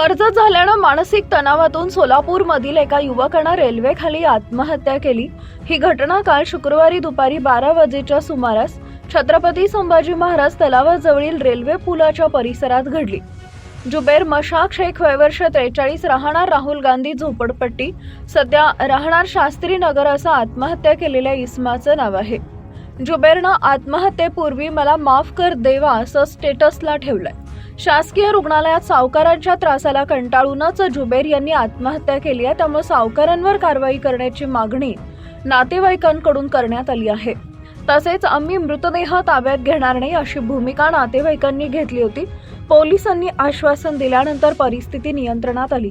कर्ज झाल्यानं मानसिक तणावातून सोलापूरमधील एका युवकानं रेल्वेखाली आत्महत्या केली. ही घटना काल शुक्रवारी दुपारी बारा वाजेच्या सुमारास छत्रपती संभाजी महाराज तलावाजवळील रेल्वे पुलाच्या परिसरात घडली. जुबेर मशाक शेख वयवर्ष त्रेचाळीस राहणार राहुल गांधी झोपडपट्टी. सध्या राहणार शास्त्री नगर असं आत्महत्या केलेल्या इस्माचं नाव आहे. जुबेरनं आत्महत्येपूर्वी मला माफ कर देवा असं स्टेटसला ठेवलंय. शासकीय रुग्णालयात सावकारांच्या त्रासाला कंटाळूनच जुबेर यांनी आत्महत्या केली आहे. त्यामुळे सावकारांवर कारवाई करण्याची मागणी नातेवाईकांकडून करण्यात आली आहे. तसेच आम्ही मृतदेह ताब्यात घेणार नाही अशी भूमिका नातेवाईकांनी घेतली होती. पोलिसांनी आश्वासन दिल्यानंतर परिस्थिती नियंत्रणात आली.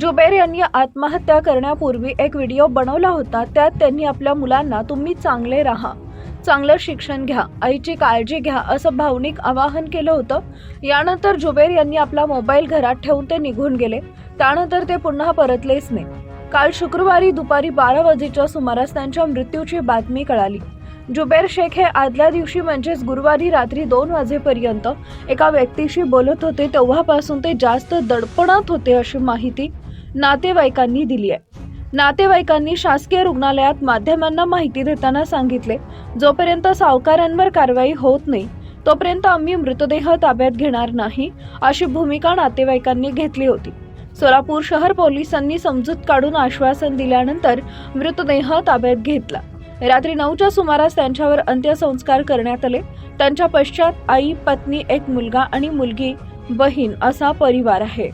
जुबेर यांनी आत्महत्या करण्यापूर्वी एक व्हिडिओ बनवला होता. त्यात त्यांनी आपल्या मुलांना तुम्ही चांगले राहा. चांगलं शिक्षण घ्या आईची काळजी घ्या असं भावनिक आवाहन केलं होतं. यानंतर जुबेर यांनी आपला मोबाईल घरात ठेवून ते निघून गेले. त्यानंतर ते पुन्हा परतलेच नाही. काल शुक्रवारी दुपारी बारा वाजेच्या सुमारास त्यांच्या मृत्यूची बातमी कळाली. जुबेर शेख हे आदल्या दिवशी म्हणजेच गुरुवारी रात्री दोन वाजेपर्यंत एका व्यक्तीशी बोलत होते. तेव्हापासून ते जास्त दडपणात होते अशी माहिती नातेवाईकांनी दिली आहे. नातेवाईकांनी शासकीय रुग्णालयात माध्यमांना माहिती देताना सांगितले जोपर्यंत सावकारांवर कारवाई होत नाही तोपर्यंत आम्ही मृतदेह ताब्यात घेणार नाही अशी भूमिका नातेवाईकांनी घेतली होती. सोलापूर शहर पोलिसांनी समजूत काढून आश्वासन दिल्यानंतर मृतदेह ताब्यात घेतला. रात्री नऊच्या सुमारास त्यांच्यावर अंत्यसंस्कार करण्यात आले. त्यांच्या पश्चात आई पत्नी एक मुलगा आणि मुलगी बहीण असा परिवार आहे.